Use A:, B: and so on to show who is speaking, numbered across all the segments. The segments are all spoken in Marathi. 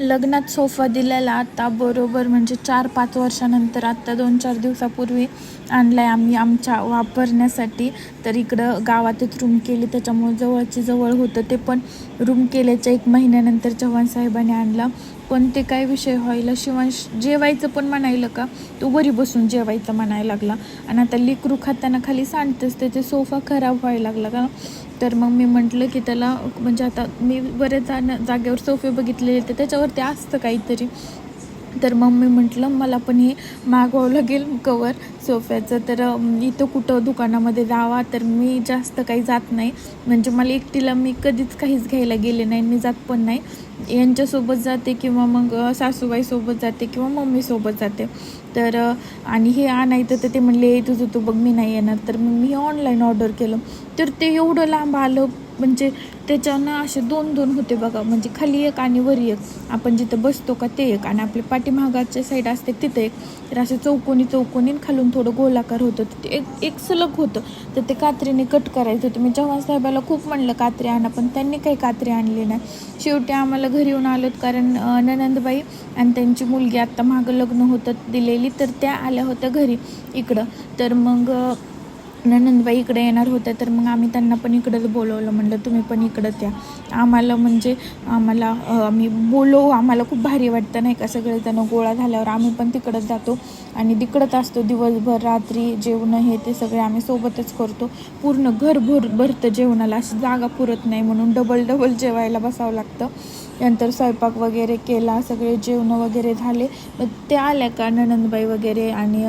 A: लग्नात सोफा दिलेला आता बरोबर म्हणजे चार पाच वर्षानंतर आत्ता दोन चार दिवसापूर्वी आणला आहे आम्ही आमच्या वापरण्यासाठी. तर इकडं गावातच रूम केली त्याच्यामुळे जवळची जवळ होतं ते पण रूम केल्याच्या एक महिन्यानंतर चव्हाण साहेबांनी आणला. पण ते काय विषय व्हायला शिवांश जेवायचं पण म्हणायलं का? तो घरी बसून जेवायचं म्हणायला लागला. आणि आता लेकरू खाताना खाली सांडतेच त्याचे सोफा खराब व्हायला लागला का? तर मग मी म्हटलं की त्याला म्हणजे आता मी बरेच जाण जागेवर सोफे बघितलेले तर त्याच्यावरती असतं काहीतरी. तर मग मी म्हटलं मला पण हे मागवावं लागेल कवर सोफ्याचं. तर इथं कुठं दुकानामध्ये जावा तर मी जास्त काही जात नाही. म्हणजे मला एकटीला मी कधीच काहीच घ्यायला गेले नाही मी जात पण नाही. यांच्यासोबत जाते किंवा मग सासूबाईसोबत जाते किंवा मम्मीसोबत जाते. तर आणि हे आणायचं तर ते म्हणले तुझं तू बघ मी नाही येणार. तर मग मी ऑनलाईन ऑर्डर केलं. तर ते एवढं लांब आलं म्हणजे त्याच्यानं असे दोन दोन होते बघा. म्हणजे खाली एक आणि वरी एक. आपण जिथं बसतो का ते एक. आणि आपले पाठीमागाच्या साईड असते तिथं एक. तर असे चौकोनी चौकोनी खालून थोडं गोलाकार होतं. ते एक एक सलग होतं. तर ते कात्रीने कट करायचं. होतं मी चव्हाण साहेबाला खूप म्हणलं कात्री आणा. पण त्यांनी काही कात्री आणली नाही. शेवटी आम्हाला घरी येऊन आलोत कारण ननंदबाई आणि त्यांची मुलगी आत्ता मागं लग्न होतं दिलेली. तर त्या आल्या होत्या घरी इकडं. तर मग ननंदबाई इकडे येणार होत्या तर मग आम्ही त्यांना पण इकडंच बोलवलं म्हणलं तुम्ही पण इकडंच या. आम्हाला म्हणजे आम्हाला आम्ही बोलो आम्हाला खूप भारी वाटतं नाही का? सगळेजण गोळा झाल्यावर आम्ही पण तिकडंच जातो. आणि तिकडंच असतो दिवसभर रात्री जेवणं हे ते सगळे आम्ही सोबतच करतो. पूर्ण घर भर भरतं जेवणाला अशी जागा पुरत नाही म्हणून डबल डबल जेवायला बसावं लागतं. नंतर स्वयंपाक वगैरे केला सगळे जेवणं वगैरे झाले. मग ते आल्या का ननंदबाई वगैरे आणि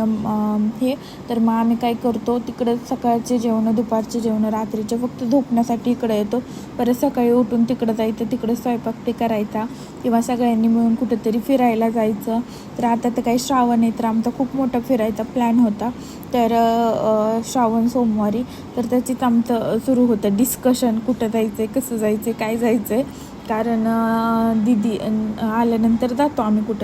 A: हे? तर मग आम्ही काय करतो तिकडं सकाळचे जेवणं दुपारचे जेवणं रात्रीचे फक्त झोपण्यासाठी इकडे येतो. परत सकाळी उठून तिकडं जायचं तिकडं स्वयंपाक ते करायचा. किंवा सगळ्यांनी मिळून कुठेतरी फिरायला जायचं. तर आता तर काही श्रावण आहे तर आमचा खूप मोठा फिरायचा प्लॅन होता. तर श्रावण सोमवारी. तर त्याचीच आमचं सुरू होतं डिस्कशन कुठं जायचं आहे कसं जायचं आहे काय जायचं आहे कारण दीदी आल्यानंतर जातो आम्ही कुठं.